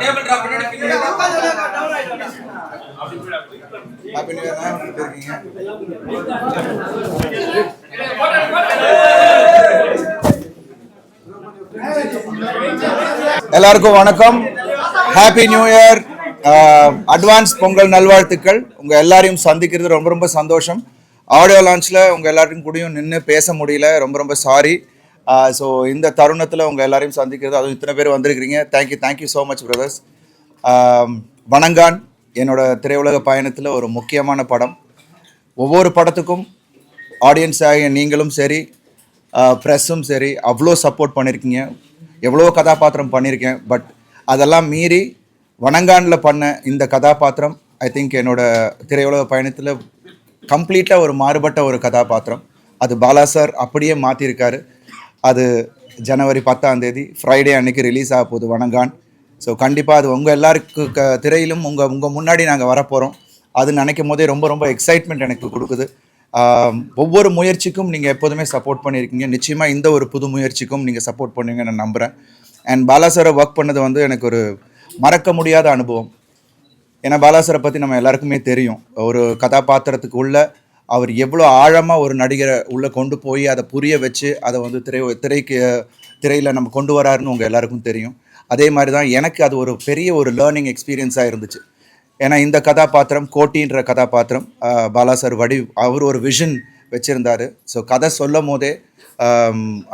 Table drop பண்ணி happy new year எப்படி இருக்கீங்க. எல்லாருக்கும் வணக்கம். Happy new year advance Pongal நல்வாழ்த்துக்கள். உங்க எல்லாரையும் சந்திக்கிறது ரொம்ப ரொம்ப சந்தோஷம். ஆடியோ லான்ச்சில் உங்கள் எல்லாருக்கும் கூடயும் நின்று பேச முடியல. ரொம்ப ரொம்ப சாரி ஸோ இந்த தருணத்தில் உங்கள் எல்லாரையும் சந்திக்கிறது அதுவும் இத்தனை பேர் வந்திருக்கிறீங்க. Thank you thank you so much brothers Vanangaan என்னோட திரையுலக பயணத்தில் ஒரு முக்கியமான படம். ஒவ்வொரு படத்துக்கும் ஆடியன்ஸ் ஆகிய நீங்களும் சரி ப்ரெஸ்ஸும் சரி அவ்வளோ சப்போர்ட் பண்ணியிருக்கீங்க எவ்வளோ கதாபாத்திரம் பண்ணியிருக்கேன் பட் அதெல்லாம் மீறி வணங்கானில் பண்ண இந்த கதாபாத்திரம் ஐ திங்க் என்னோட திரையுலக பயணத்தில் கம்ப்ளீட்டாக ஒரு மாறுபட்ட ஒரு கதாபாத்திரம். அது பாலா சார் அப்படியே மாற்றிருக்காரு அது ஜனவரி பத்தாம் தேதி ஃப்ரைடே அன்னைக்கு ரிலீஸ் ஆக போகுது வணங்கான். ஸோ கண்டிப்பாக அது உங்கள் எல்லாருக்கு க திரையிலும் உங்கள் உங்கள் முன்னாடி நாங்கள் வரப்போகிறோம் அது நினைக்கும் போதே ரொம்ப ரொம்ப எக்ஸைட்மெண்ட் எனக்கு கொடுக்குது. ஒவ்வொரு முயற்சிக்கும் நீங்கள் எப்போதுமே சப்போர்ட் பண்ணியிருக்கீங்க நிச்சயமாக இந்த ஒரு புது முயற்சிக்கும் நீங்கள் சப்போர்ட் பண்ணுவீங்க நான் நம்புகிறேன் அண்ட் பாலா சாரை ஒர்க் பண்ணது வந்து எனக்கு ஒரு மறக்க முடியாத அனுபவம். ஏன்னா பாலாசரை பற்றி நம்ம எல்லாருக்குமே தெரியும். ஒரு கதாபாத்திரத்துக்கு உள்ள அவர் எவ்வளோ ஆழமாக ஒரு நடிகரை உள்ளே கொண்டு போய் அதை புரிய வச்சு அதை வந்து திரை திரைக்கு திரையில் நம்ம கொண்டு வராருன்னு உங்கள் எல்லாருக்கும் தெரியும். அதே மாதிரி தான் எனக்கு அது ஒரு பெரிய ஒரு லேர்னிங் எக்ஸ்பீரியன்ஸாக இருந்துச்சு. ஏன்னா இந்த கதாபாத்திரம் கோட்டின்ற கதாபாத்திரம் ஆஹ், பாலா சார் வடி அவர் ஒரு விஷன் வச்சுருந்தாரு. ஸோ கதை சொல்லும் போதே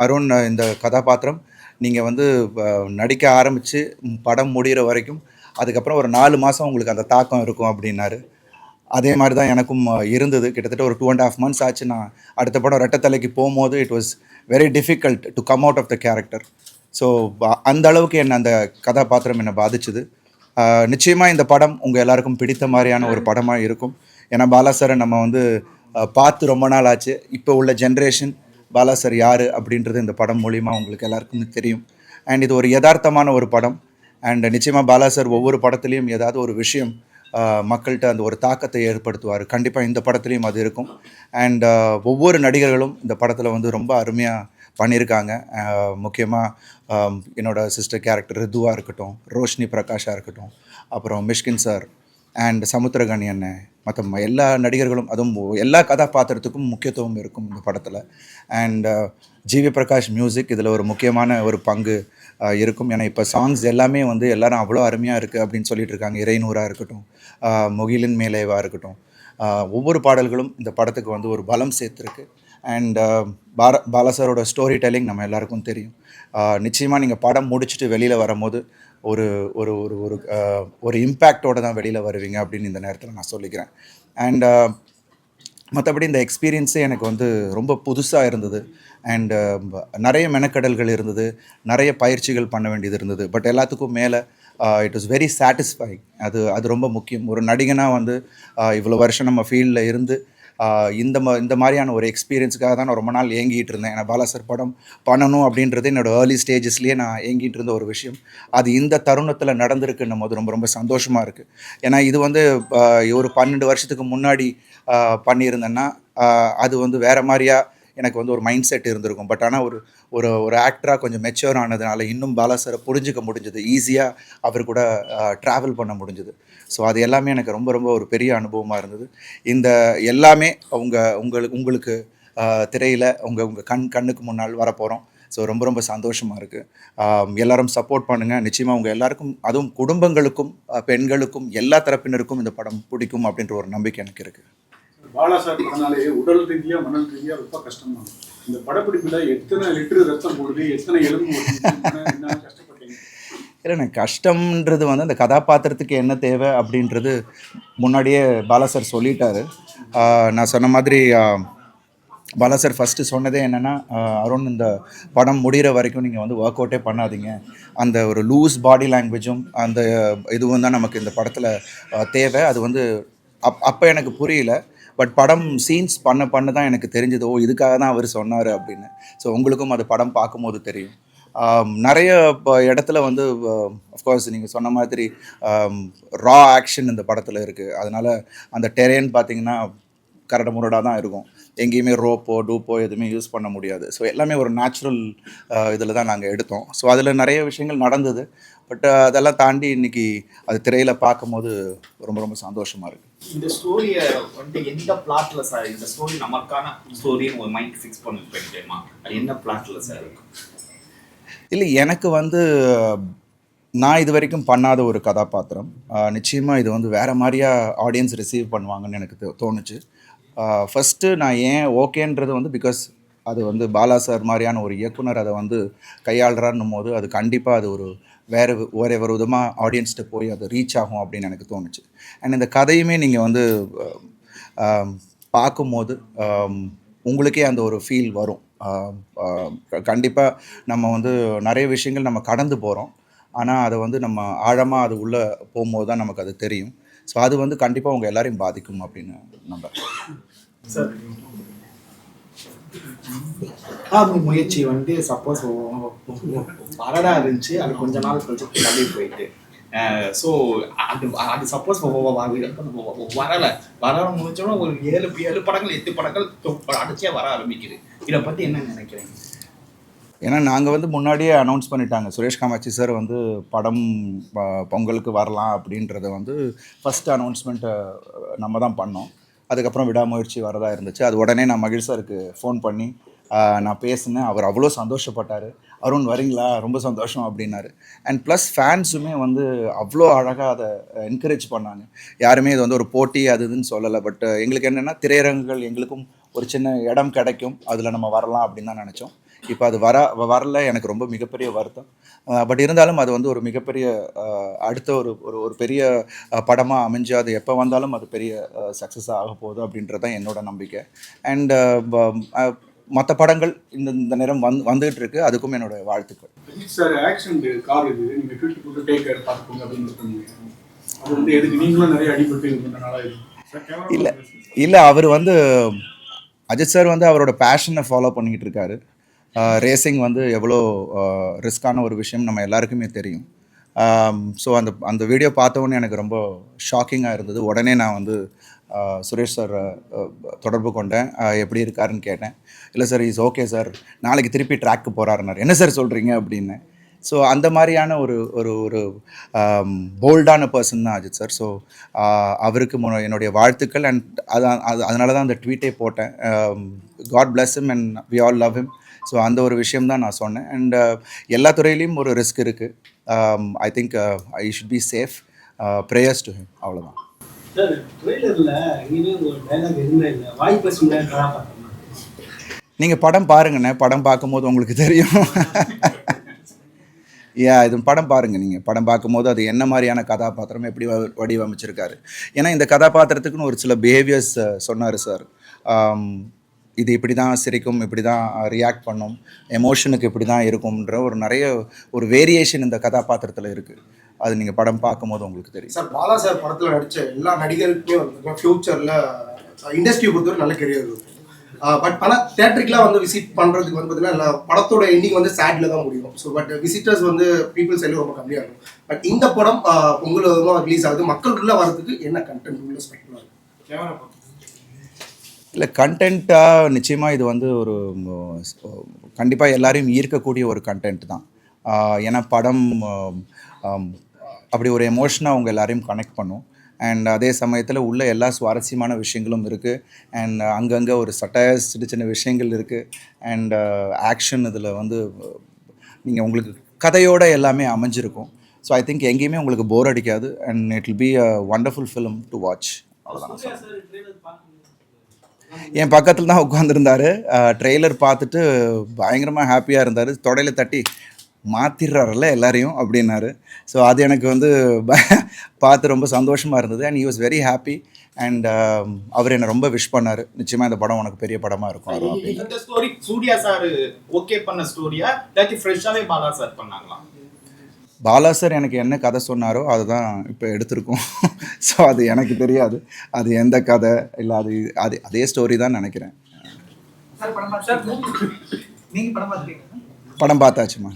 அருண் இந்த கதாபாத்திரம் நீங்கள் வந்து நடிக்க ஆரம்பித்து படம் முடிகிற வரைக்கும் அதுக்கப்புறம் ஒரு நாலு மாதம் உங்களுக்கு அந்த தாக்கம் இருக்கும் அப்படின்னாரு. அதே மாதிரி தான் எனக்கும் இருந்தது. கிட்டத்தட்ட ஒரு டூ அண்ட் ஆஃப் மந்த்ஸ் ஆச்சு. நான் அடுத்த படம் ரெட்டத்தலைக்கு போகும்போது it was very difficult to come out of the character so அந்த அளவுக்கு என்னை அந்த கதாபாத்திரம் என்னை பாதிச்சுது. நிச்சயமாக இந்த படம் உங்கள் எல்லாருக்கும் பிடித்த மாதிரியான ஒரு படமாக இருக்கும். ஏன்னா பாலா சாரை நம்ம வந்து பார்த்து ரொம்ப நாள் ஆச்சு. இப்போ உள்ள ஜென்ரேஷன் பாலா சார் யார் அப்படின்றது இந்த படம் மூலிமா உங்களுக்கு எல்லாருக்கும் தெரியும். அண்ட் இது ஒரு யதார்த்தமான ஒரு படம். அண்ட் நிச்சயமாக பாலா சார் ஒவ்வொரு படத்துலேயும் ஏதாவது ஒரு விஷயம் மக்கள்கிட்ட அந்த ஒரு தாக்கத்தை ஏற்படுத்துவார். கண்டிப்பாக இந்த படத்துலேயும் அது இருக்கும். அண்ட் ஒவ்வொரு நடிகர்களும் இந்த படத்தில் வந்து ரொம்ப அருமையாக பண்ணியிருக்காங்க. முக்கியமாக என்னோட சிஸ்டர் கேரக்டர் ரிதுவாக இருக்கட்டும் ரோஷினி பிரகாஷாக இருக்கட்டும் அப்புறம் மிஷ்கின் சார் அண்ட் சமுத்திரகணி அண்ணன் மற்ற எல்லா நடிகர்களும் அதுவும் எல்லா கதாபாத்திரத்துக்கும் முக்கியத்துவம் இருக்கும் இந்த படத்தில். அண்ட் ஜிவி பிரகாஷ் மியூசிக் இதில் ஒரு முக்கியமான ஒரு பங்கு இருக்கும். ஏன்னா இப்போ சாங்ஸ் எல்லாமே வந்து எல்லாரும் அவ்வளோ அருமையாக இருக்குது அப்படின்னு சொல்லிட்டு இருக்காங்க. இறைநூறாக இருக்கட்டும் முகிலின் மேலேவாக இருக்கட்டும். ஒவ்வொரு பாடல்களும் இந்த படத்துக்கு வந்து ஒரு பலம் சேர்த்துருக்கு. அண்ட் பார பாலாசரோட ஸ்டோரி டெல்லிங் நம்ம எல்லாருக்கும் தெரியும். நிச்சயமாக நீங்கள் படம் முடிச்சுட்டு வெளியில் வரும்போது ஒரு ஒரு ஒரு ஒரு ஒரு இம்பேக்டோட தான் வெளியில் வருவீங்க அப்படின்னு இந்த நேரத்தில் நான் சொல்லிக்கிறேன். அண்ட் மற்றபடி இந்த எக்ஸ்பீரியன்ஸே எனக்கு வந்து ரொம்ப புதுசாக இருந்தது. அண்ட் um, நிறைய மெனக்கடல்கள் இருந்தது. நிறைய பயிற்சிகள் பண்ண வேண்டியது இருந்தது. பட் எல்லாத்துக்கும் மேலே இட் வாஸ் வெரி சாட்டிஸ்ஃபைங் அது அது ரொம்ப முக்கியம். ஒரு நடிகனாக வந்து uh, இவ்வளோ வருஷம் நம்ம ஃபீல்டில் இருந்து uh, இந்த மா இந்த மாதிரியான ஒரு எக்ஸ்பீரியன்ஸுக்காக தான் நான் ரொம்ப நாள் ஏங்கிட்டு இருந்தேன். ஏன்னா பாலாசர் படம் பண்ணணும் அப்படின்றது என்னோட ஏர்லி ஸ்டேஜஸ்லேயே நான் ஏங்கிட்டு இருந்த ஒரு விஷயம். அது இந்த தருணத்தில் நடந்திருக்குன்னும் போது ரொம்ப ரொம்ப சந்தோஷமாக இருக்குது ஏன்னா இது வந்து uh, ஒரு பன்னெண்டு வருஷத்துக்கு முன்னாடி பண்ணியிருந்தேன்னா அது வந்து வேறு மாதிரியாக எனக்கு வந்து ஒரு மைண்ட் செட் இருந்திருக்கும். பட் ஆனால் ஒரு ஒரு ஒரு ஆக்டராக கொஞ்சம் மெச்சூர் ஆனதுனால இன்னும் பாலாசரை புரிஞ்சுக்க முடிஞ்சது. ஈஸியாக அவர் கூட ட்ராவல் பண்ண முடிஞ்சது. ஸோ அது எல்லாமே எனக்கு ரொம்ப ரொம்ப ஒரு பெரிய அனுபவமாக இருந்தது. இந்த எல்லாமே அவங்க உங்களுக்கு உங்களுக்கு திரையில் உங்கள் உங்கள் கண் கண்ணுக்கு முன்னால் வரப்போகிறோம் ஸோ ரொம்ப ரொம்ப சந்தோஷமாக இருக்குது எல்லாரும் சப்போர்ட் பண்ணுங்கள் நிச்சயமாக உங்கள் எல்லாருக்கும் அதுவும் குடும்பங்களுக்கும் பெண்களுக்கும் எல்லா தரப்பினருக்கும் இந்த படம் பிடிக்கும் அப்படின்ற ஒரு நம்பிக்கை எனக்கு இருக்குது பாலா சார் உடல் ரீதியா மனல் ரீதியா ரொம்ப கஷ்டமா இந்த படப்பிடிப்புல எத்தனை லிட்டர் ரத்தம் போடுது எத்தனை எலும்பு என்ன கஷ்டப்பட்டீங்க? எனக்கு கஷ்டம்ன்றது வந்து அந்த கதாபாத்திரத்துக்கு என்ன தேவை அப்படின்றது முன்னாடியே பாலா சார் சொல்லிட்டாரு. நான் சொன்ன மாதிரி பாலா சார் ஃபஸ்ட்டு சொன்னதே என்னென்னா அருண் இந்த படம் முடிகிற வரைக்கும் நீங்கள் வந்து ஒர்க் அவுட்டே பண்ணாதீங்க. அந்த ஒரு லூஸ் பாடி லாங்குவேஜும் அந்த இதுவும் தான் நமக்கு இந்த படத்தில் தேவை. அது வந்து அப் அப்போ எனக்கு புரியல. பட் படம் சீன்ஸ் பண்ண பண்ண தான் எனக்கு தெரிஞ்சது. ஓ இதுக்காக தான் அவர் சொன்னார் அப்படின்னு. ஸோ உங்களுக்கும் அது படம் பார்க்கும்போது தெரியும். நிறைய இப்போ இடத்துல வந்து அஃப்கோர்ஸ் நீங்கள் சொன்ன மாதிரி ரா ஆக்ஷன் இந்த படத்தில் இருக்குது அதனால் அந்த டெரேன் பார்த்தீங்கன்னா கரடு முரடாக தான் இருக்கும். எங்கேயுமே ரோப்போ டூப்போ எதுவுமே யூஸ் பண்ண முடியாது. ஸோ எல்லாமே ஒரு நேச்சுரல் இதில் தான் நாங்கள் எடுத்தோம். ஸோ அதில் நிறைய விஷயங்கள் நடந்தது. பட் அதெல்லாம் தாண்டி இன்னைக்கு அது திரையில் பார்க்கும்போது ரொம்ப ரொம்ப சந்தோஷமாக இருக்குது இந்த ஸ்டோரியை வந்துட்டு எந்த பிளாட்ல சார் இந்த ஸ்டோரி நமக்கான ஸ்டோரின்னு ஒரு மைண்ட் ஃபிக்ஸ் பண்ணி பண்ணிட்டேமா அது என்ன பிளாட்ல சார் இருக்கும்? இல்லை எனக்கு வந்து நான் இது வரைக்கும் பண்ணாத ஒரு கதாபாத்திரம். நிச்சயமாக இது வந்து வேறு மாதிரியா ஆடியன்ஸ் ரிசீவ் பண்ணுவாங்கன்னு எனக்கு தோணுச்சு. ஃபஸ்ட்டு நான் ஏன் ஓகேன்றது வந்து பிகாஸ் அது வந்து பாலா சார் மாதிரியான ஒரு இயக்குனர் அதை வந்து கையாளுறான்னும் போது அது கண்டிப்பாக அது ஒரு வேறு வி- வேறு ஒரு விதமாக ஆடியன்ஸ்கிட்ட போய் அது ரீச் ஆகும் அப்படின்னு எனக்கு தோணுச்சு. அண்ட் இந்த கதையுமே நீங்கள் வந்து பார்க்கும்போது உங்களுக்கே அந்த ஒரு ஃபீல் வரும். கண்டிப்பாக நம்ம வந்து நிறைய விஷயங்கள் நம்ம கடந்து போகிறோம் ஆனால் அதை வந்து நம்ம ஆழமாக அது உள்ளே போகும்போது தான் நமக்கு அது தெரியும். ஸோ அது வந்து கண்டிப்பாக உங்கள் எல்லாரையும் பாதிக்கும் அப்படின்னு நம்புறேன் அது முயற்சி வந்து சப்போஸ் வரடா இருந்துச்சு அது கொஞ்ச நாள் கழிச்சு தள்ளி போயிட்டு. ஸோ அது அது சப்போஸ் வரலை. வர முடிச்சோன்னா ஒரு ஏழு ஏழு படங்கள் எட்டு படங்கள் அடிச்சே வர ஆரம்பிக்குது. இதை பற்றி என்ன நினைக்கிறீங்க? ஏன்னா நாங்கள் வந்து முன்னாடியே அனௌன்ஸ் பண்ணிட்டாங்க. சுரேஷ் காமாட்சி சார் வந்து படம் பொங்கலுக்கு வரலாம் அப்படின்றத வந்து ஃபஸ்ட்டு அனௌன்ஸ்மெண்ட்டை நம்ம தான் பண்ணோம். அதுக்கப்புறம் விடாமுயற்சி வரதா இருந்துச்சு. அது உடனே நான் மகிழ் சாருக்கு ஃபோன் பண்ணி நான் பேசினேன். அவர் அவ்வளோ சந்தோஷப்பட்டார். அருண் வரீங்களா? ரொம்ப சந்தோஷம் அப்படின்னாரு. அண்ட் ப்ளஸ் ஃபேன்ஸுமே வந்து அவ்வளோ அழகாக அதை என்கரேஜ் பண்ணாங்க. யாருமே இது வந்து ஒரு போட்டி அது இதுன்னு சொல்லலை. பட் எங்களுக்கு என்னென்னா திரையரங்குகள் எங்களுக்கும் ஒரு சின்ன இடம் கிடைக்கும். அதில் நம்ம வரலாம் அப்படின்னு தான் நினச்சோம். இப்போ அது வர வரல எனக்கு ரொம்ப மிகப்பெரிய வருத்தம். பட் இருந்தாலும் அது வந்து ஒரு மிகப்பெரிய அடுத்த ஒரு ஒரு ஒரு பெரிய படமாக அமைஞ்சு அது எப்போ வந்தாலும் அது பெரிய சக்ஸஸ் ஆக போகுது அப்படின்றது தான் என்னோட நம்பிக்கை. அண்ட் மற்ற படங்கள் இந்த இந்த நேரம் வந்து வந்துகிட்டு இருக்கு. அதுக்கும் என்னோட வாழ்த்துக்கள். சார் ஆக்ஷன் கார் இது. நீங்க ஃபில்ட் போட்டு டேக் கேர் பார்த்துக்கோங்க அப்படின்னு அது வந்து எதுக்கு? நீங்களும் நிறைய அடிபட்டு இது இல்லை இல்லை அவர் வந்து அஜித் சார் வந்து அவரோட பேஷனை ஃபாலோ பண்ணிக்கிட்டு இருக்காரு. ரேசிங் வந்து எவ்வளோ ரிஸ்கான ஒரு விஷயம் நம்ம எல்லாருக்குமே தெரியும். ஸோ அந்த அந்த வீடியோ பார்த்தவொன்னே எனக்கு ரொம்ப ஷாக்கிங்காக இருந்தது. உடனே நான் வந்து சுரேஷ் சார் தொடர்பு கொண்டேன். எப்படி இருக்காருன்னு கேட்டேன். இல்லை சார் இஸ் ஓகே சார் நாளைக்கு திருப்பி ட்ராக்கு போகிறாருனார் என்ன சார் சொல்கிறீங்க அப்படின்னு. ஸோ அந்த மாதிரியான ஒரு ஒரு ஒரு போல்டான பர்சன் தான் அஜித் சார் ஸோ அவருக்கு முன்ன- என்னுடைய வாழ்த்துக்கள். அண்ட் அதான் அது அதனால தான் அந்த ட்வீட்டே போட்டேன். God bless him and we all love him so அந்த ஒரு விஷயம் தான் நான் சொன்னேன். அண்ட் எல்லா துறையிலையும் ஒரு ரிஸ்க் இருக்குது I think I should be safe prayers to him அவ்வளோதான் நீங்கள் படம் பாருங்கண்ணே. படம் பார்க்கும்போது உங்களுக்கு தெரியும். யா இது படம் பாருங்கள் நீங்கள் படம் பார்க்கும்போது அது என்ன மாதிரியான கதாபாத்திரம் எப்படி வடிவமைச்சிருக்காரு. ஏன்னா இந்த கதாபாத்திரத்துக்குன்னு ஒரு சில பிஹேவியர்ஸ் சொன்னார் சார் இது இப்படி தான் சிரிக்கும் இப்படி தான் ரியாக்ட் பண்ணும் எமோஷனுக்கு இப்படி தான் இருக்கும்ன்ற ஒரு நிறைய ஒரு வேரியேஷன் இந்த கதாபாத்திரத்தில் இருக்குது அது நீங்கள் படம் பார்க்கும்போது உங்களுக்கு தெரியும். சார் பாலா சார் படத்துல நடிச்ச எல்லா நடிகருக்குமே வந்து ஃபியூச்சர்ல இண்டஸ்ட்ரியை பொறுத்தவரை நல்ல கெரியர் இருக்கும் பட் பல தேட்டருக்குலாம் வந்து விசிட் பண்றதுக்கு வந்து பார்த்தீங்கன்னா படத்தோட எண்டிங் வந்து சேட்ல தான் முடியும். ஸோ பட் விசிட்டர்ஸ் வந்து பீப்புள்ஸ் எல்லாம் ரொம்ப கம்மியாக இருக்கும். பட் இந்த படம் பொங்கல் ரிலீஸ் ஆகுது. மக்கள் உள்ள வரதுக்கு என்ன கண்டென்ட் உள்ள ஸ்பெக்டலாக இருக்கும் கேமரா பார்த்து இல்லை கண்டென்ட்டாக நிச்சயமாக இது வந்து ஒரு கண்டிப்பாக எல்லாரையும் ஈர்க்கக்கூடிய ஒரு கண்டென்ட் தான். ஏன்னா படம் அப்படி ஒரு எமோஷனாக அவங்க எல்லாரையும் கனெக்ட் பண்ணும். அண்ட் அதே சமயத்தில் உள்ள எல்லா சுவாரஸ்யமான விஷயங்களும் இருக்குது அண்ட் அங்கங்கே ஒரு சட்டையஸ் சின்ன சின்ன விஷயங்கள் இருக்குது அண்ட் ஆக்ஷன் இதில் வந்து நீங்கள் உங்களுக்கு கதையோடு எல்லாமே அமைஞ்சிருக்கும். ஸோ ஐ திங்க் எங்கேயுமே உங்களுக்கு போர் அடிக்காது. And it will be a wonderful film to watch அவ்வளோதான் சார் என் பக்கத்தில் தான் உட்காந்துருந்தாரு ட்ரெய்லர் பார்த்துட்டு பயங்கரமாக ஹாப்பியாக இருந்தார். தொடையில தட்டி மாற்றிடுறாருல்ல எல்லாரையும் அப்படின்னாரு. ஸோ அது எனக்கு வந்து பார்த்து ரொம்ப சந்தோஷமாக இருந்தது. And he was very happy and அவர் என்னை ரொம்ப விஷ் பண்ணார். நிச்சயமாக இந்த படம் உனக்கு பெரிய படமாக இருக்கும் இந்த ஸ்டோரி சூர்யா சார் ஓகே பண்ண ஸ்டோரியா இல்லாட்டி ஃப்ரெஷ்ஷாவே பாலா சார் பண்ணாங்களா? பாலா சார் எனக்கு என்ன கதை சொன்னாரோ அதுதான் இப்போ எடுத்திருக்கோம். ஸோ அது எனக்கு தெரியாது. அது எந்த கதை? இல்லை அது அது அதே ஸ்டோரி தான் நினைக்கிறேன். நீங்க படம் பார்த்தாச்சுமா?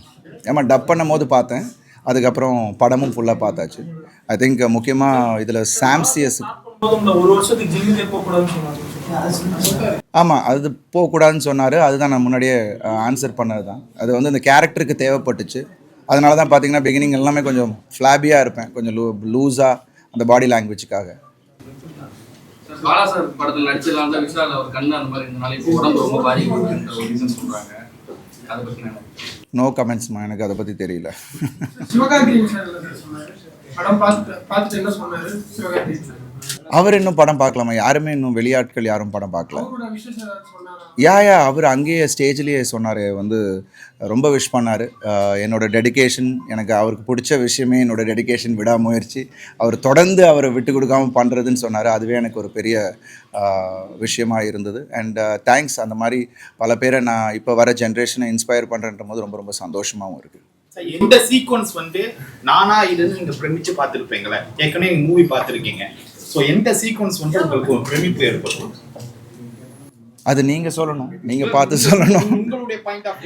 ஏமா டப் பண்ணும் போது பார்த்தேன். அதுக்கப்புறம் படமும் ஃபுல்லாக பார்த்தாச்சு. ஐ திங்க் முக்கியமாக இதில் சாம்சியஸ் ஆமாம் அது போகக்கூடாதுன்னு சொன்னார். அதுதான் நான் முன்னாடியே ஆன்சர் பண்ணது தான் அது வந்து இந்த கேரக்டருக்கு தேவைப்பட்டுச்சு. அதனால தான் பார்த்தீங்கன்னா பிகினிங் எல்லாமே கொஞ்சம் ஃப்ளாபியாக இருப்பேன். கொஞ்சம் லூ லூஸாக அந்த பாடி லாங்குவேஜுக்காக பாலா சார் படத்தில் நடிச்சிடலாம் தான் விஷால் அவர் கண்ணு அந்த மாதிரி இருந்தனால இப்போ உடம்பு ரொம்ப பாதிக்கப்படுதுன்ற ஒரு ரீசன் சொல்றாங்க. அதை பத்தி நான் நோ கமெண்ட்ஸ்மா எனக்கு அதை பற்றி தெரியல. படம் பார்த்து பார்த்துட்டு என்ன சொன்னாரு? சிவகார்த்திகேயன் சார். அவர் இன்னும் படம் பார்க்கலாமா? யாருமே இன்னும் வெளியாட்கள் யாரும் படம் பார்க்கல. யா யா அவர் அங்கேயே ஸ்டேஜ்லேயே சொன்னார். வந்து ரொம்ப விஷ் பண்ணார். என்னோட டெடிகேஷன் எனக்கு அவருக்கு பிடிச்ச விஷயமே என்னோட டெடிகேஷன் விடாமுயற்சி. அவர் தொடர்ந்து அவரை விட்டு கொடுக்காம பண்ணுறதுன்னு சொன்னார். அதுவே எனக்கு ஒரு பெரிய ஆஹ், விஷயமா இருந்தது. அண்ட் தேங்க்ஸ் அந்த மாதிரி பல பேரை நான் இப்போ வர ஜென்ரேஷனை இன்ஸ்பயர் பண்ணுறன்ற போது ரொம்ப ரொம்ப சந்தோஷமாகவும் இருக்குது எந்த சீக்வன்ஸ் வந்து நானா இதுன்னு நீங்க பிரமிச்சு பார்த்துருப்பீங்களே? ஏற்கனவே மூவி பார்த்துருக்கீங்க. ஸோ எந்த சீக்வன்ஸ் வந்து உங்களுக்கு ஒரு பிரமிப்பு ஏற்படும் அது நீங்கள் சொல்லணும். நீங்கள் பார்த்து சொல்லணும். உங்களுடைய பாயிண்ட் ஆஃப்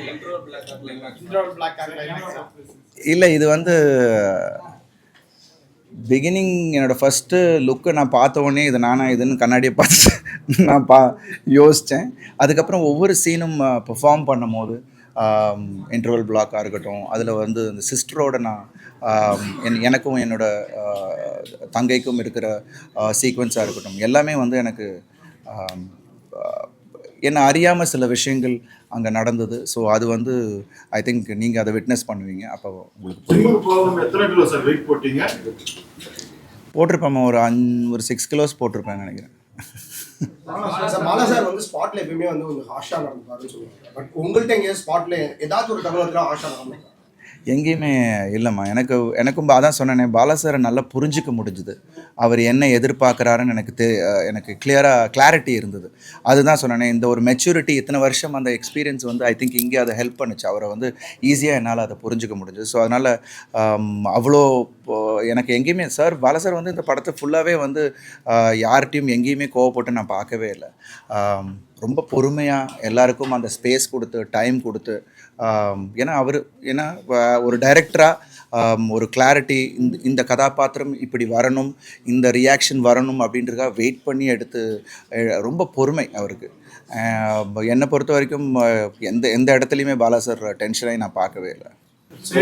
இல்லை இது வந்து பிகினிங் என்னோடய ஃபஸ்ட்டு லுக்கை நான் பார்த்த உடனே இது நானா இதுன்னு கண்ணாடியை பார்த்து நான் பா யோசித்தேன். அதுக்கப்புறம் ஒவ்வொரு சீனும் பெர்ஃபார்ம் பண்ணும்போது இன்டர்வல் பிளாக்காக இருக்கட்டும் அதில் வந்து இந்த சிஸ்டரோட நான் என் எனக்கும் என்னோட தங்கைக்கும் இருக்கிற சீக்வன்ஸாக இருக்கட்டும் எல்லாமே வந்து எனக்கு என்னை அறியாமல் சில விஷயங்கள் அங்கே நடந்தது. ஸோ அது வந்து ஐ திங்க் நீங்கள் அதை விட்னஸ் பண்ணுவீங்க. அப்போ உங்களுக்கு போட்டீங்க? போட்டிருப்பேன் ஒரு அஞ் ஒரு சிக்ஸ் கிலோஸ் போட்டிருப்பேன் நினைக்கிறேன். சார் வந்து ஸ்பாட்ல எப்பயுமே வந்து கொஞ்சம் ஹாஷா நடந்துப்பாருன்னு சொல்லுவாங்க. பட் உங்கள்கிட்ட எங்கேயாவது ஸ்பாட்ல ஏதாச்சும் ஒரு தருணத்துல ஹாஷா நடந்து எங்கேயுமே இல்லைம்மா. எனக்கு எனக்கும் அதான் சொன்னேனே பாலாசாரை நல்லா புரிஞ்சிக்க முடிஞ்சுது. அவர் என்ன எதிர்பார்க்குறாருன்னு எனக்கு தெ எனக்கு கிளியராக கிளாரிட்டி இருந்தது. அதுதான் சொன்னேனே இந்த ஒரு மெச்சூரிட்டி இத்தனை வருஷம் அந்த எக்ஸ்பீரியன்ஸ் வந்து ஐ திங்க் இங்கே அதை ஹெல்ப் பண்ணுச்சு. அவரை வந்து ஈஸியாக என்னால் அதை புரிஞ்சுக்க முடிஞ்சுது. ஸோ அதனால் அவ்வளோ எனக்கு எங்கேயுமே சார் பாலாசார் வந்து இந்த படத்தை ஃபுல்லாகவே வந்து யார்கிட்டையும் எங்கேயுமே கோவப்பட்டு நான் பார்க்கவே இல்லை. ரொம்ப பொறுமையாக எல்லாருக்கும் அந்த ஸ்பேஸ் கொடுத்து டைம் கொடுத்து ஏன்னா அவர் ஏன்னா ஒரு டைரக்டராக ஒரு கிளாரிட்டி இந்த இந்த கதாபாத்திரம் இப்படி வரணும் இந்த ரியாக்ஷன் வரணும் அப்படின்றதுக்காக வெயிட் பண்ணி எடுத்து ரொம்ப பொறுமை அவருக்கு. என்னை பொறுத்த வரைக்கும் எந்த எந்த இடத்துலையுமே பாலா சார் டென்ஷனாகி நான் பார்க்கவே இல்லை.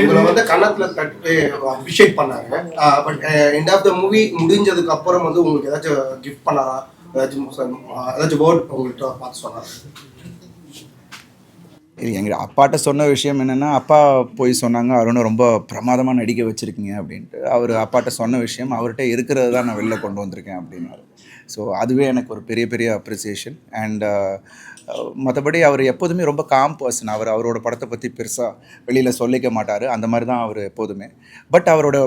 உங்களை வந்து கன்னத்துல தட்டி அபிஷேக் பண்ணாங்க but end of the movie முடிஞ்சதுக்கு அப்புறம் வந்து உங்களுக்கு ஏதாச்சும் கிஃப்ட் பண்ணாரா? ஏதாச்சும் ஏதாச்சும் வேர்ட் உங்கள்கிட்ட பார்த்து இது எங்கள் அப்பாட்ட சொன்ன விஷயம் என்னென்னா அப்பா போய் சொன்னாங்க அருணை ரொம்ப பிரமாதமாக நடிக்க வச்சுருக்கீங்க அப்படின்ட்டு. அவர் அப்பாட்ட சொன்ன விஷயம் அவர்கிட்ட இருக்கிறது தான் நான் வெளில கொண்டு வந்திருக்கேன் அப்படின்னாரு. ஸோ அதுவே எனக்கு ஒரு பெரிய பெரிய அப்ரிசியேஷன் அண்ட் மற்றபடி அவர் எப்போதுமே ரொம்ப காம் பர்சன் அவர் அவரோட படத்தை பற்றி பெருசாக வெளியில் சொல்லிக்க மாட்டார். அந்த மாதிரி தான் அவர் எப்போதுமே. பட் அவரோட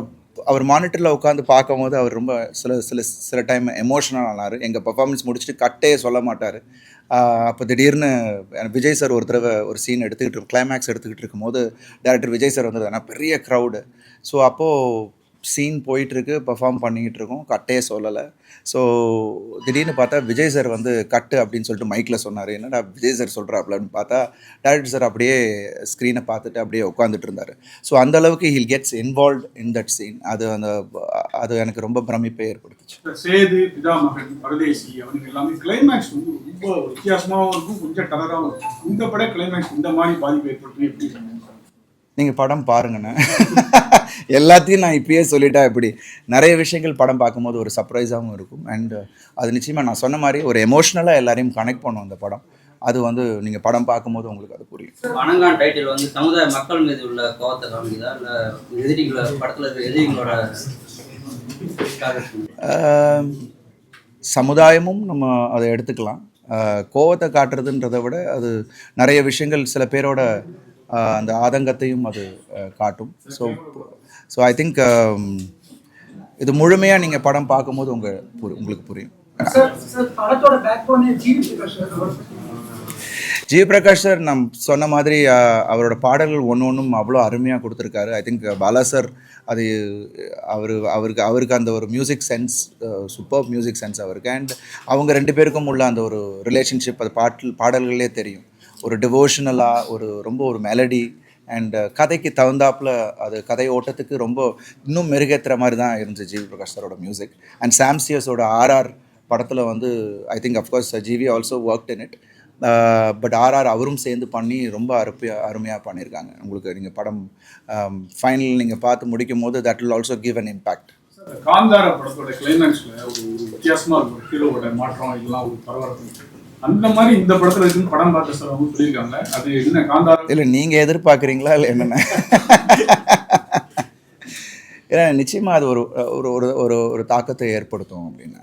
அவர் மானிட்டரில் உட்காந்து பார்க்கும்போது அவர் ரொம்ப சில சில சில டைம் எமோஷனல் ஆனார். எங்கள் பர்ஃபார்மன்ஸ் முடிச்சுட்டு கட்டே சொல்ல மாட்டார். அப்போ திடீர்னு விஜய் சார் ஒரு தடவை ஒரு சீன் எடுத்துக்கிட்டு கிளைமேக்ஸ் எடுத்துக்கிட்டு இருக்கும்போது டேரக்டர் விஜய் சார் வந்தது ஆனால் பெரிய க்ரௌடு ஸோ அப்போது சீன் போயிட்டுருக்கு பெர்ஃபார்ம் பண்ணிக்கிட்டு இருக்கோம் கட்டே சொல்லலை. ஸோ திடீர்னு பார்த்தா விஜய் சார் வந்து கட்டு அப்படின்னு சொல்லிட்டு மைக்கில் சொன்னார். என்னடா விஜய் சார் சொல்கிறாப்லன்னு பார்த்தா டேரக்டர் சார் அப்படியே ஸ்க்ரீனை பார்த்துட்டு அப்படியே உட்காந்துட்டு இருந்தார். ஸோ அந்த அளவுக்கு he'll gets involve in that scene அது அந்த அது எனக்கு ரொம்ப பிரமிப்பை ஏற்படுத்துச்சு. சேது பிதாமகன் பரதேசி அவனுக்கு எல்லாமே கிளைமேக்ஸ் ரொம்ப வித்தியாசமாகவும் இருக்கும். கொஞ்சம் டலராகவும் இருக்கும். இந்த படம் கிளைமேக்ஸ் இந்த மாதிரி பாதிப்பு ஏற்படுத்தும் எப்படி நீங்கள் படம் பாருங்கண்ணே. எல்லாத்தையும் நான் இப்பயே சொல்லிட்டா எப்படி? நிறைய விஷயங்கள் படம் பார்க்கும்போது ஒரு சர்ப்ரைஸாகவும் இருக்கும். அண்ட் அது நிச்சயமாக நான் சொன்ன மாதிரி ஒரு எமோஷ்னலாக எல்லாரையும் கனெக்ட் பண்ணும் அந்த படம். அது வந்து நீங்கள் படம் பார்க்கும்போது உங்களுக்கு அது புரியும். வணங்கான் டைட்டில் வந்து சமுதாய மக்கள் மீது உள்ள கோவத்தை காமிக்குதா? இல்ல எதிரிகளோட படத்துல இருக்க எதிரிகளோட சமுதாயமும் நம்ம அதை எடுத்துக்கலாம். கோவத்தை காட்டுறதுன்றதை விட அது நிறைய விஷயங்கள் சில பேரோட அந்த ஆதங்கத்தையும் அது காட்டும். ஸோ ஸோ ஐ திங்க் இது முழுமையாக நீங்கள் படம் பார்க்கும்போது உங்கள் உங்களுக்கு புரியும். ஜி. பிரகாஷ் சார் நான் சொன்ன மாதிரி அவரோட பாடல்கள் ஒன்று ஒன்றும் அவ்வளோ அருமையாக கொடுத்துருக்காரு. ஐ திங்க் பாலா சார் அது அவர் அவருக்கு அவருக்கு அந்த ஒரு music sense super music sense அவருக்கு. அண்ட் அவங்க ரெண்டு பேருக்கும் உள்ள அந்த ஒரு ரிலேஷன்ஷிப் அது பாட்டில் பாடல்களே தெரியும். ஒரு டிவோஷனலாக ஒரு ரொம்ப ஒரு மெலடி அண்ட் கதைக்கு தகுந்தாப்புல அது கதை ஓட்டத்துக்கு ரொம்ப இன்னும் மெருகேற்றுற மாதிரி தான் இருந்துச்சு ஜிவி பிரகாஷ் சாரோட மியூசிக் அண்ட் சாம்சியஸோட ஆர்ஆர் படத்தில் வந்து I think of course GV also work in it but RR அவரும் சேர்ந்து பண்ணி ரொம்ப அருமையாக அருமையாக பண்ணியிருக்காங்க உங்களுக்கு நீங்கள் படம் um, ஃபைனல் நீங்கள் பார்த்து முடிக்கும் போது that will also give an impact Kantara படத்தோட கிளைமேக்ஸில் ஒரு வித்தியாசமாக இருக்கும். ஹீரோவோட மாற்றம் இதெல்லாம் ஒரு பரபரப்பு. அந்த மாதிரி இந்த படத்துல இருக்குன்னு படம் பார்த்த சார் அவங்க சொல்லியிருக்காங்க அது என்ன காந்தார? இல்லை நீங்கள் எதிர்பார்க்குறீங்களா இல்லை என்னென்ன? ஏன்னா நிச்சயமாக அது ஒரு ஒரு ஒரு ஒரு ஒரு தாக்கத்தை ஏற்படுத்தும் அப்படின்னு.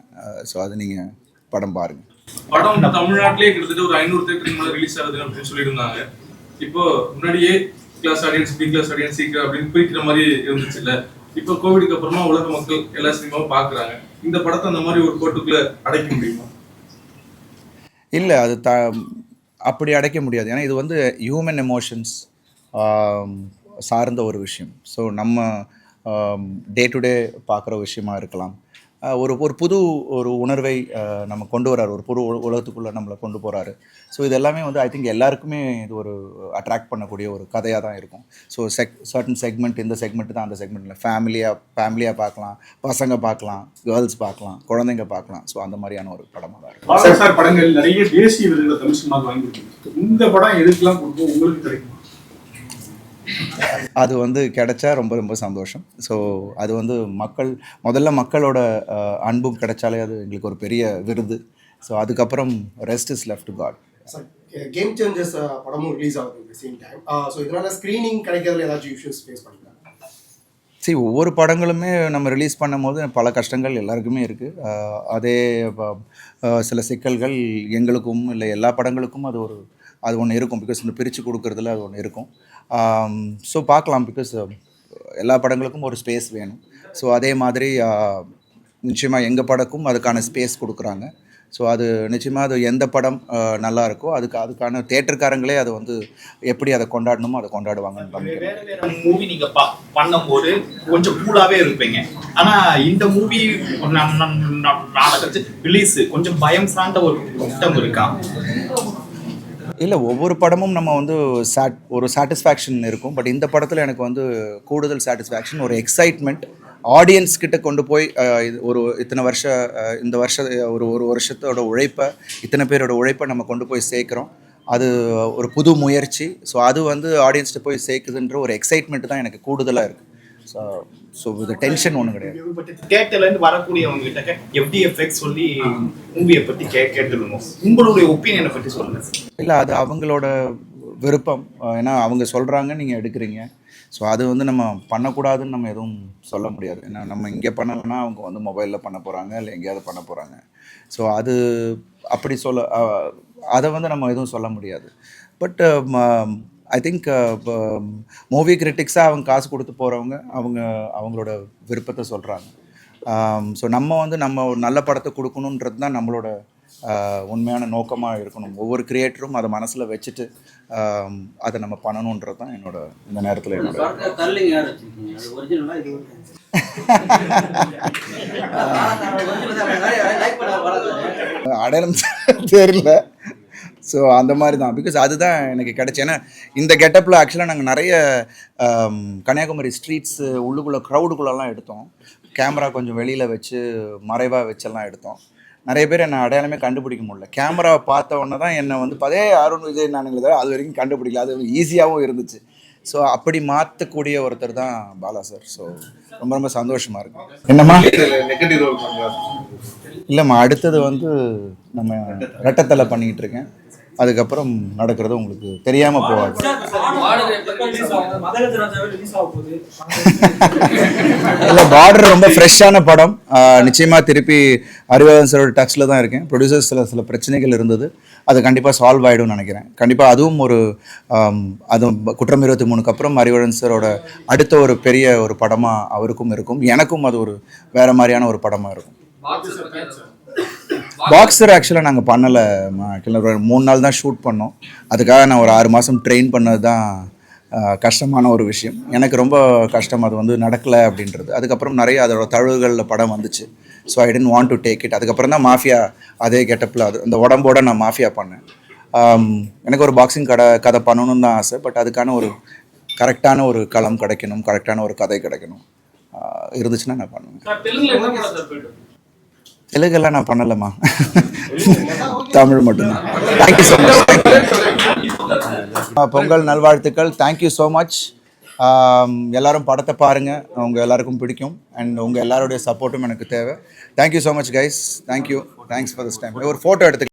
ஸோ அது நீங்கள் படம் பாருங்கள் படம் தமிழ்நாட்டிலே கிட்டத்தட்ட ஒரு ஐநூறு தேட்டருக்கு மேல ரிலீஸ் ஆகுது அப்படின்னு சொல்லியிருந்தாங்க. இப்போ முன்னாடியே class audience B class audience C அப்படின்னு பிரிக்கிற மாதிரி இருந்துச்சு இல்ல. இப்போ கோவிடுக்கு அப்புறமா உலக மக்கள் எல்லா சினிமாவும் பாக்குறாங்க இந்த படத்தை அந்த மாதிரி ஒரு கோட்டுக்குள்ள அடைக்க முடியுமா? இல்லை அது த அப்படி அடைக்க முடியாது. ஏன்னா இது வந்து ஹியூமன் எமோஷன்ஸ் சார்ந்த ஒரு விஷயம். ஸோ நம்ம டே டு டே பார்க்குற விஷயமா இருக்கலாம். ஒரு ஒரு புது ஒரு உணர்வை நம்ம கொண்டு வராரு ஒரு புது உல- உலகத்துக்குள்ளே நம்மளை கொண்டு போகிறாரு ஸோ இது எல்லாமே வந்து ஐ திங்க் எல்லாருக்குமே இது ஒரு அட்ராக்ட் பண்ணக்கூடிய ஒரு கதையாக தான் இருக்கும். ஸோ செக் சர்டன் செக்மெண்ட் இந்த செக்மெண்ட் தான் அந்த செக்மெண்ட்டில் ஃபேமிலியாக ஃபேமிலியாக பார்க்கலாம் பசங்க பார்க்கலாம் கேர்ள்ஸ் பார்க்கலாம் குழந்தைங்க பார்க்கலாம். ஸோ அந்த மாதிரியான ஒரு படமாக தான் இருக்கும். சார் படங்கள் நிறைய தேசிய விருதுகளை தமிழ் சினிமாவுக்கு வாங்கி இந்த படம் எதுக்கெல்லாம் கொடுக்கும்? உங்களுக்கு கிடைக்கும்? அது வந்து கிடைச்சா ரொம்ப ரொம்ப சந்தோஷம். ஸோ அது வந்து மக்கள் முதல்ல மக்களோட அன்பும் கிடைச்சாலே அது எங்களுக்கு ஒரு பெரிய விருது. ஸோ அதுக்கப்புறம் rest is left to God game changers படமும் ரிலீஸ் ஆகுது சேம் டைம் ஸோ இதனால ஸ்க்ரீனிங் கிடைக்கிறதுல ஏதாச்சும் இஷ்யூஸ் ஃபேஸ் பண்ணிக்கலாம் சரி ஒவ்வொரு படங்களுமே நம்ம ரிலீஸ் பண்ணும்போது பல கஷ்டங்கள் எல்லாருக்குமே இருக்குது அதே சில சிக்கல்கள் எங்களுக்கும் இல்லை எல்லா படங்களுக்கும் அது ஒரு அது ஒன்று இருக்கும். பிகாஸ் இந்த பிரித்து கொடுக்கறதுல அது ஒன்று இருக்கும். ஸோ பார்க்கலாம் பிகாஸ் எல்லா படங்களுக்கும் ஒரு ஸ்பேஸ் வேணும். ஸோ அதே மாதிரி நிச்சயமாக எங்கள் படக்கும் அதுக்கான ஸ்பேஸ் கொடுக்குறாங்க. ஸோ அது நிச்சயமாக அது எந்த படம் அஹ், நல்லா இருக்கோ அதுக்கு அதுக்கான தேட்டருக்காரங்களே அதை வந்து எப்படி அதை கொண்டாடணுமோ அதை கொண்டாடுவாங்கன்னு மூவி நீங்க பா- பண்ணும்போது கொஞ்சம் கூலாவே இருப்பீங்க. ஆனா இந்த மூவி ரிலீஸ் கொஞ்சம் பயம் சார்ந்த ஒரு கூட்டம் இருக்கா? இல்லை ஒவ்வொரு படமும் நம்ம வந்து சாட் ஒரு சாட்டிஸ்ஃபேக்ஷன் இருக்கும். பட் இந்த படத்தில் எனக்கு வந்து கூடுதல் சாட்டிஸ்ஃபேக்ஷன் ஒரு எக்ஸைட்மெண்ட் ஆடியன்ஸ் கிட்ட கொண்டு போய் இது ஒரு இத்தனை வருஷ இந்த வருஷ ஒரு ஒரு வருஷத்தோட உழைப்பை இத்தனை பேரோட உழைப்பை நம்ம கொண்டு போய் சேர்க்குறோம். அது ஒரு புது முயற்சி. ஸோ அது வந்து ஆடியன்ஸ்கிட்ட போய் சேர்க்குதுன்ற ஒரு எக்ஸைட்மெண்ட் தான் எனக்கு கூடுதலாக இருக்குது ஸோ ஸோ இது டென்ஷன் ஒன்றும் கிடையாது. இருந்து வரக்கூடியவங்க கிட்ட எப்படி எஃபெக்ட் சொல்லி மூவியை பத்தி கே உங்களுடைய ஒப்பீனியனை பத்தி சொல்லுங்க சார் இல்லை அது அவங்களோட விருப்பம். ஏன்னா அவங்க சொல்கிறாங்க நீங்கள் எடுக்கிறீங்க. ஸோ அது வந்து நம்ம பண்ணக்கூடாதுன்னு நம்ம எதுவும் சொல்ல முடியாது. ஏன்னா நம்ம இங்கே பண்ணலைன்னா அவங்க வந்து மொபைலில் பண்ண போகிறாங்க இல்லை எங்கேயாவது பண்ண போகிறாங்க ஸோ அது அப்படி சொல்ல அதை வந்து நம்ம எதுவும் சொல்ல முடியாது. பட் ஐ திங்க் மூவி கிரிட்டிக்ஸாக அவங்க காசு கொடுத்து போகிறவங்க அவங்க அவங்களோட விருப்பத்தை சொல்கிறாங்க ஸோ நம்ம வந்து நம்ம ஒரு நல்ல படத்தை கொடுக்கணுன்றது தான் நம்மளோட உண்மையான நோக்கமாக இருக்கணும். ஒவ்வொரு கிரியேட்டரும் அதை மனசில் வச்சுட்டு அதை நம்ம பண்ணணுன்றது தான் என்னோட இந்த நேரத்தில் என்னோட அடையாளம் தெரியல. ஸோ அந்த மாதிரி தான் பிகாஸ் அதுதான் எனக்கு கிடைச்சு. ஏன்னா இந்த கெட்டப்பில் ஆக்சுவலாக நாங்கள் நிறைய கன்னியாகுமரி ஸ்ட்ரீட்ஸு உள்ளுக்குள்ளே க்ரௌடுக்குள்ளெல்லாம் எடுத்தோம். கேமரா கொஞ்சம் வெளியில் வச்சு மறைவாக வச்செல்லாம் எடுத்தோம். நிறைய பேர் என்னை அடையாளமே கண்டுபிடிக்க முடியல. கேமராவை பார்த்த உடனே தான் என்னை வந்து பதே அருண் விஜய் நானுங்களே தவிர அது வரைக்கும் கண்டுபிடிக்கல. அது ஈஸியாகவும் இருந்துச்சு. ஸோ அப்படி மாற்றக்கூடிய ஒருத்தர் தான் பாலா சார் ஸோ ரொம்ப ரொம்ப சந்தோஷமாக இருக்கு. என்னம்மா? இல்லைம்மா அடுத்தது வந்து நம்ம ரெட்டத்தலை பண்ணிக்கிட்டு இருக்கேன். அதுக்கப்புறம் நடக்கிறது உங்களுக்கு தெரியாமல் போகாது இல்லை பார்டர் ரொம்ப ஃப்ரெஷ்ஷான படம் ஆஹ் நிச்சயமா திருப்பி அறிவாதன் சாரோட டச்சில் தான் இருக்கேன் ப்ரொடியூசர்ஸ் சில சில பிரச்சனைகள் இருந்தது அது கண்டிப்பாக சால்வ் ஆகிடும்னு நினைக்கிறேன் கண்டிப்பாக அதுவும் ஒரு அதுவும் குற்றம் இருபத்தி மூணுக்கு அப்புறம் அறிவழன் சாரோட அடுத்த ஒரு பெரிய ஒரு படமாக அவருக்கும் இருக்கும் எனக்கும் அது ஒரு வேற மாதிரியான ஒரு படமாக இருக்கும்? பாக்ஸர் ஆக்சுவலாக நாங்கள் பண்ணலை ஒரு மூணு நாள் தான் ஷூட் பண்ணோம். அதுக்காக நான் ஒரு ஆறு மாதம் ட்ரெயின் பண்ணது தான் கஷ்டமான ஒரு விஷயம். எனக்கு ரொம்ப கஷ்டம் அது வந்து நடக்கலை அப்படின்றது. அதுக்கப்புறம் நிறைய அதோட தழுவுகளில் படம் வந்துச்சு. So I didn't want to take it அதுக்கப்புறம் தான் மாஃபியா அதே கெட்டப்பில் அது அந்த உடம்போட நான் மாஃபியா பண்ணேன். எனக்கு ஒரு பாக்ஸிங் கடை கதை பண்ணணும்னு தான் ஆசை. பட் அதுக்கான ஒரு கரெக்டான ஒரு களம் கிடைக்கணும் கரெக்டான ஒரு கதை கிடைக்கணும். இருந்துச்சுன்னா நான் பண்ணுவேன். தெலுங்கெல்லாம் நான் பண்ணலம்மா. தமிழ் மட்டும்தான். தேங்க்யூ ஸோ மச் பொங்கல் நல்வாழ்த்துக்கள். தேங்க்யூ ஸோ மச் எல்லாரும் படத்தை பாருங்கள் உங்கள் எல்லாருக்கும் பிடிக்கும். அண்ட் உங்கள் எல்லாருடைய சப்போர்ட்டும் எனக்கு தேவை. Thank you so much guys thank you thanks for this time ஒரு ஃபோட்டோ எடுத்து